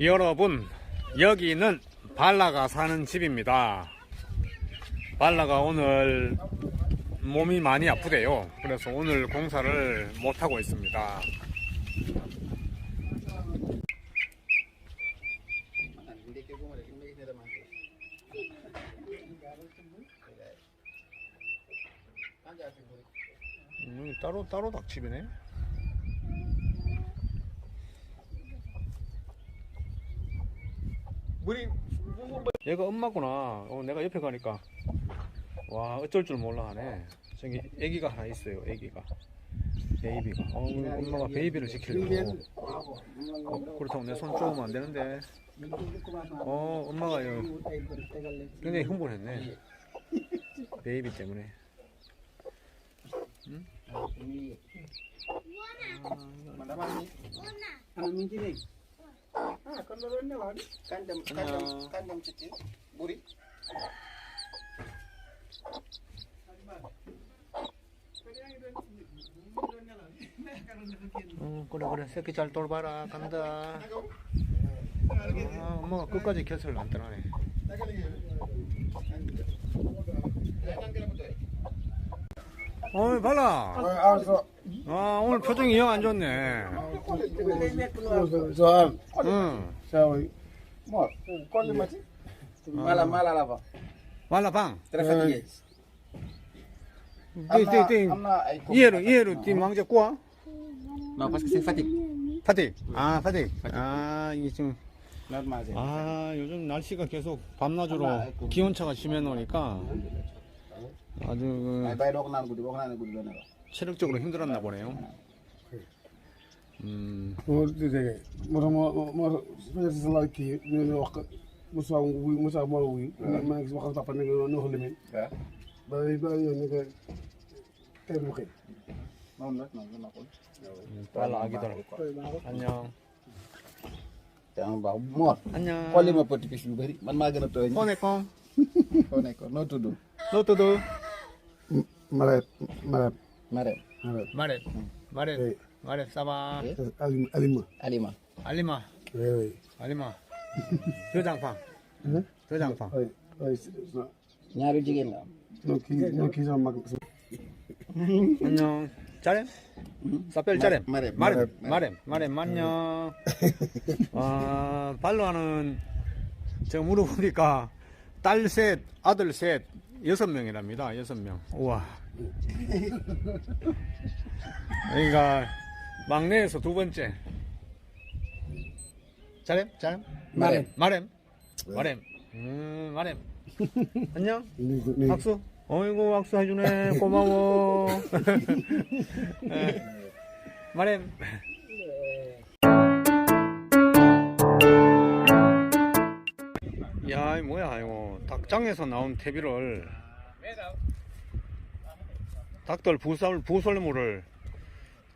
여러분, 여기는 발라가 사는 집입니다. 발라가 오늘 몸이 많이 아프대요. 그래서 오늘 공사를 못하고 있습니다. 음, 여기 따로, 따로 닭집이네. 물이 얘가 엄마구나. 어, 내가 옆에 가니까. 와, 어쩔 줄 몰라 하네. 저기 애기가 하나 있어요, 애기가. 베이비가. 어, 엄마가 베이비를 지키려고. 어, 그렇다고 내 손 쪼으면 안 되는데. 어, 엄마가 이거 굉장히 흥분했네. 베이비 때문에. Ano minti Ah. 어, 그래, 그래. 새끼 잘 돌봐라. 간다. 아, 엄마가 끝까지 곁을 안 떠나네. 어이, 발라. Ah, so, 아, 오늘 표정이 영 안 좋네. so, 응. so, mo, quando mati? Malam malam apa? 발라 방. Terus 띠, 띠, 띠. Amna ay 이해로, 이해로 띠 망제 꼬아? Nah, pas kesini Fatik. 파틱. 아, 파틱. 아, 이게 지금. Normal. 아, 요즘 날씨가 계속 밤낮으로 기온차가 심해 놓으니까 아주 그 dok nan gudi, dok nan gudi benar. 체력적으로 힘들었나 보네요. 음, sa ñu wax Moussa Moussa ngi wax papa ne ba ba ne ko mu. 안녕. Pis. Man. Maret maret Mare. maret 마렛. 마렛. 네. 마렛 싸바. alim alima Alima. 알리마. oui oui 알리마. 저장판. hein 저장판. oui oui Nyari jigin lah. no ki no ki sama mag 안녕. 짜렘? 사펠 짜렘. 마렘, 마렘. 마렘. 마렘. 안녕. 아, 발로하는 제가 물어보니까 딸 셋, 아들 셋, 여섯 명이랍니다. 여섯 명. 우와. 여기가 막내에서 두 번째. 짜렘? 짜렘? 마렘. 마렘. 마렘. 음, 마렘. 안녕. ni ni 박수. 어이구 박수 해주네 고마워. 예. 마렘. 야, 이 뭐야 이거 닭장에서 나온 태비를 닭들 부설 부설물을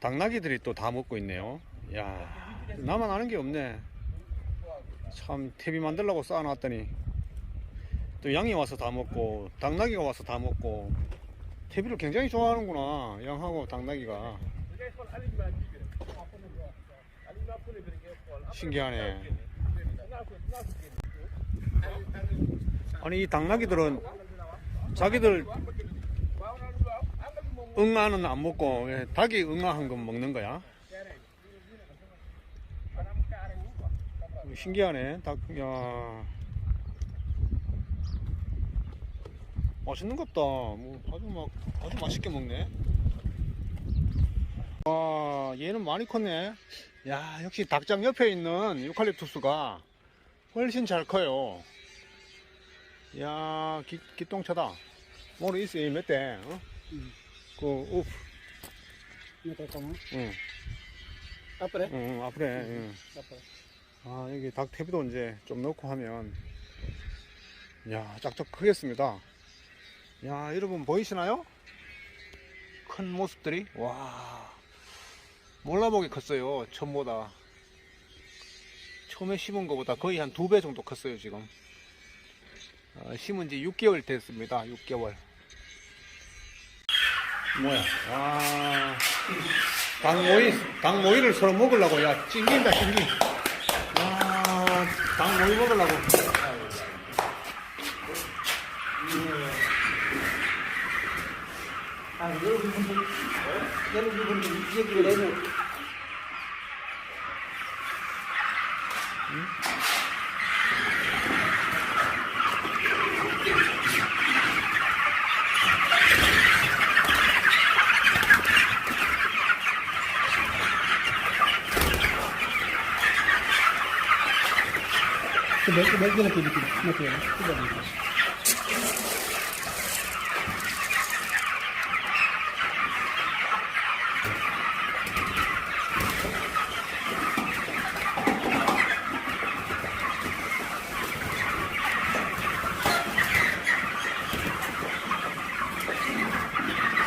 당나귀들이 또 다 먹고 있네요. 야, 나만 아는 게 없네. 참 태비 만들려고 쌓아놨더니 또 양이 와서 다 먹고 당나귀가 와서 다 먹고 태비를 굉장히 좋아하는구나 양하고 당나귀가 신기하네 아니 이 당나귀들은 자기들 응아는 안 먹고 왜 닭이 응아한 건 먹는 거야 신기하네 닭야 맛있는 것 같다. 뭐 아주 막 아주 맛있게 먹네. 와 얘는 많이 컸네. 야 역시 닭장 옆에 있는 유칼립투스가 훨씬 잘 커요. 야 기, 기똥차다. 뭐로 있어 몇 대? 어? 그 kama 응, deh 응, 앞에. 응. apa 아 여기 닭 태비도 이제 좀 넣고 하면 야 짝짝 크겠습니다. 야 여러분 보이시나요? 큰 모습들이? 와 몰라보게 컸어요 처음보다. 처음에 심은 것보다 거의 한 두 배 정도 컸어요 지금. 어, 심은 지 6개월 됐습니다 6개월 뭐야 와 닭모이 닭모이를 서로 먹으려고 야 찡긴다 찡기 와당 모이 먹으려고. 아, 여러분들, 여러분들 얘기를 해요.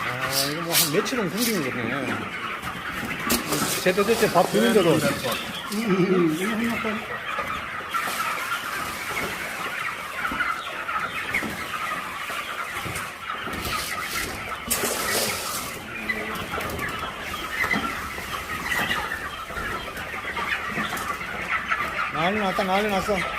아, 이거 뭐 한 며칠은 굶기는 거네. 제때 제때 밥 주는데도. 난리 났다, 난리 났어. 아니,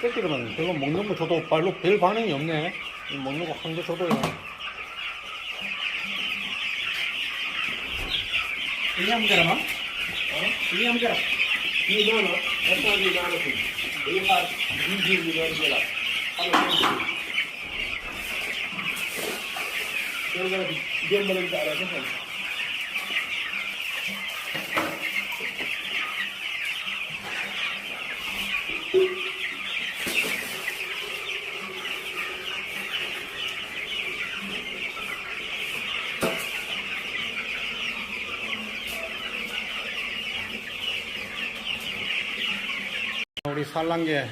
새끼들은 저거 먹는 거 줘도 별로 별 반응이 없네. 이 먹는 거 한 개 줘도요. Ah? Ini yang garam. Ini mana? Apa ini mana tu? Ini har biji ni orang garam. Kalau ini. Kalau dia malam tak ada kan? 우리 산란개.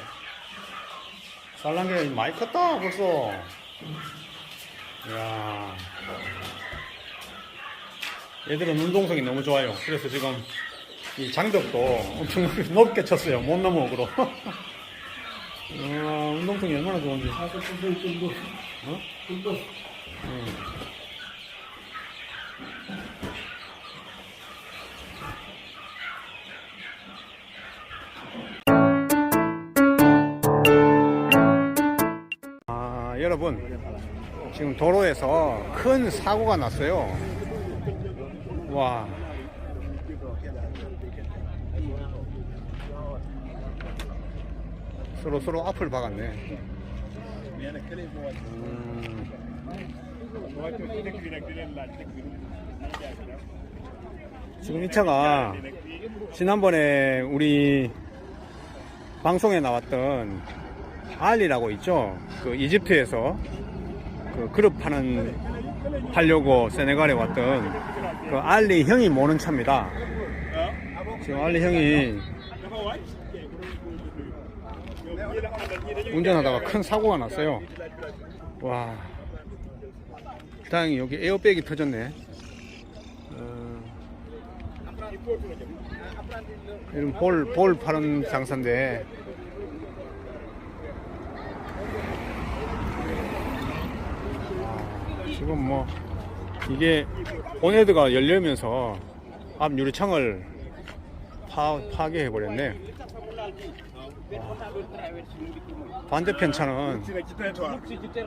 산란개 많이 컸다, 벌써. 이야. 얘들은 운동성이 너무 좋아요. 그래서 지금 이 장벽도 엄청 높게 쳤어요. 못 넘어오도록. 아, 운동성이 얼마나 좋은지. 아까 좀 좀도 어? 좀도 음. 지금 도로에서 큰 사고가 났어요. 와. 서로 서로 앞을 박았네. 음. 지금 이 차가 지난번에 우리 방송에 나왔던 알리라고 있죠. 그 이집트에서 그 그룹 파는 하려고 세네갈에 왔던 그 알리 형이 모는 차입니다. 지금 알리 형이 운전하다가 큰 사고가 났어요. 와. 다행히 여기 에어백이 터졌네. 어, 이런 볼, 볼 파는 장사인데. 지금 뭐, 이게 본헤드가 열리면서 앞 유리창을 파, 파괴해 버렸네. 반대편 차는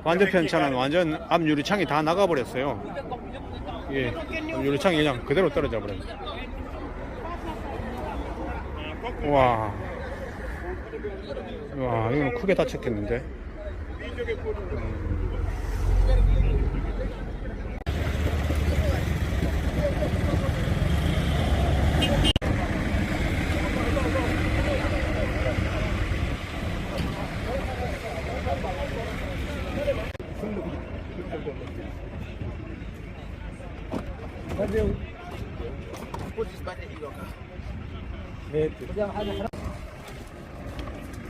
반대편 차는 완전 앞 유리창이 다 나가 버렸어요. 예, 앞 유리창이 그냥 그대로 떨어져 버렸네. 와, 와, 이거는 크게 다쳤겠는데.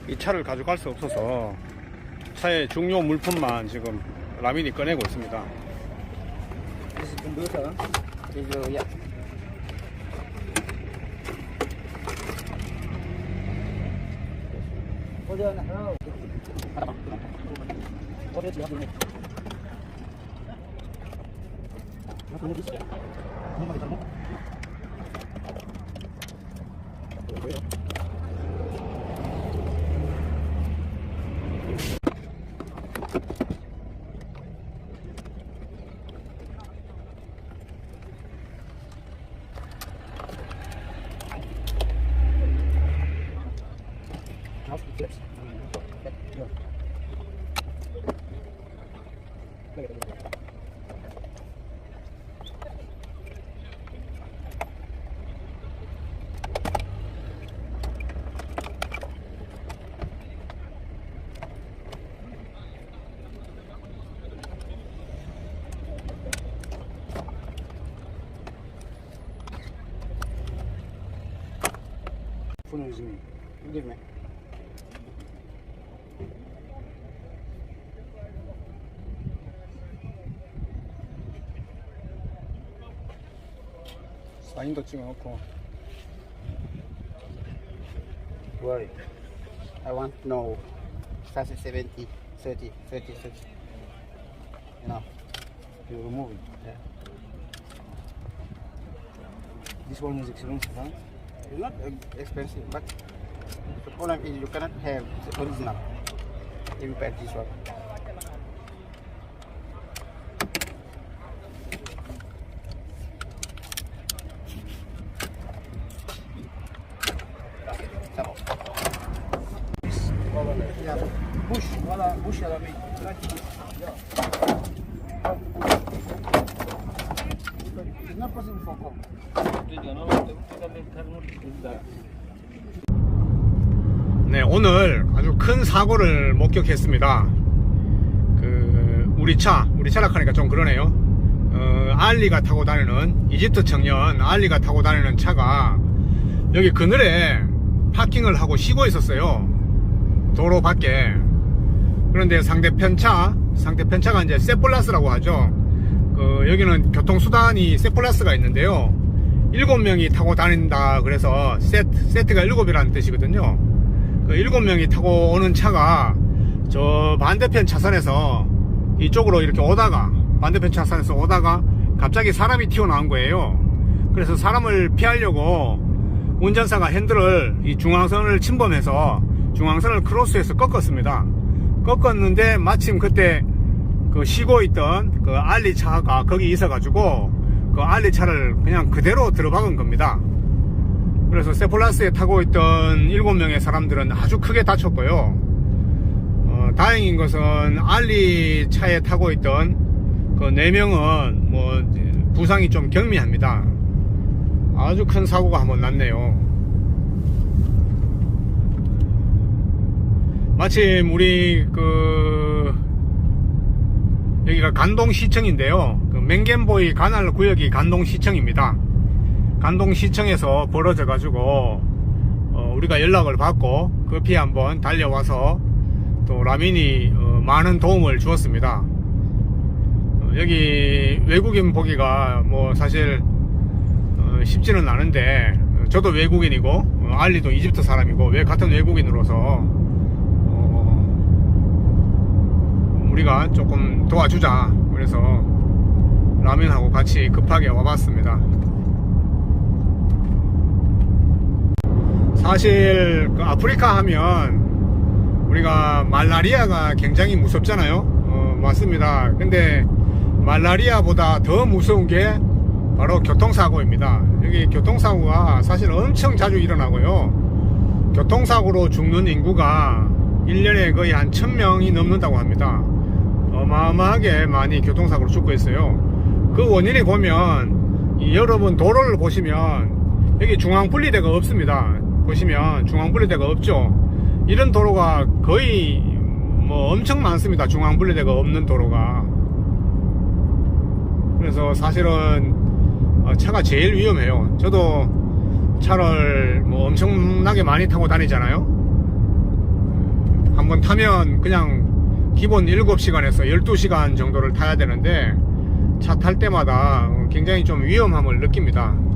이 차를 가져갈 수 없어서 차의 중요 물품만 지금 라민이 꺼내고 있습니다. real. is computer. This is, uh, yeah. Phone is me. Give me. 사인도 찍어놓고 Why? I want to know. Starts at 70, 30, 30, 30. You know, you remove it. Yeah. This one is expensive, huh? It's not expensive, but the problem is you cannot have the original if you pack this one. Bush, wala bush ala may. It's not possible for come. 네, 오늘 아주 큰 사고를 목격했습니다. 그, 우리 차, 우리 차라 하니까 좀 그러네요. 어, 알리가 타고 다니는, 이집트 청년 알리가 타고 다니는 차가 여기 그늘에 파킹을 하고 쉬고 있었어요. 도로 밖에. 그런데 상대편 차, 상대편 차가 이제 세폴라스라고 하죠. 그, 여기는 교통수단이 세폴라스가 있는데요. 일곱 명이 타고 다닌다. 그래서 세트, 세트가 일곱이라는 뜻이거든요. 그 일곱 명이 타고 오는 차가 저 반대편 차선에서 이쪽으로 이렇게 오다가 반대편 차선에서 오다가 갑자기 사람이 튀어나온 거예요. 그래서 사람을 피하려고 운전사가 핸들을 이 중앙선을 침범해서 중앙선을 크로스해서 꺾었습니다. 꺾었는데 마침 그때 그 쉬고 있던 그 알리 차가 거기 있어가지고 그 알리 차를 그냥 그대로 들어박은 겁니다. 그래서 세폴라스에 타고 있던 7명의 사람들은 아주 크게 다쳤고요. 어, 다행인 것은 알리 차에 타고 있던 그 4명은 뭐 부상이 좀 경미합니다. 아주 큰 사고가 한번 났네요. 마침 우리 그 여기가 간동시청인데요. 그 맹겐보이 가날 구역이 간동시청입니다. 간동시청에서 벌어져 가지고 어, 우리가 연락을 받고 급히 한번 달려와서 또 라민이 어, 많은 도움을 주었습니다. 어, 여기 외국인 보기가 뭐 사실 어, 쉽지는 않은데 어, 저도 외국인이고 어, 알리도 이집트 사람이고 왜 같은 외국인으로서 어, 우리가 조금 도와주자 그래서 라면하고 같이 급하게 와봤습니다. 사실 그 아프리카 하면 우리가 말라리아가 굉장히 무섭잖아요. 어, 맞습니다. 근데 말라리아보다 더 무서운 게 바로 교통사고입니다. 여기 교통사고가 사실 엄청 자주 일어나고요. 교통사고로 죽는 인구가 1년에 거의 한 1000명이 넘는다고 합니다. 어마어마하게 많이 교통사고로 죽고 있어요. 그 원인이 보면 여러분 도로를 보시면 여기 중앙 분리대가 없습니다. 보시면 중앙 분리대가 없죠. 이런 도로가 거의 뭐 엄청 많습니다. 중앙 분리대가 없는 도로가. 그래서 사실은 어, 차가 제일 위험해요. 저도 차를 뭐 엄청나게 많이 타고 다니잖아요. 음, 한번 타면 그냥 기본 7시간에서 12시간 정도를 타야 되는데 차 탈 때마다 굉장히 좀 위험함을 느낍니다.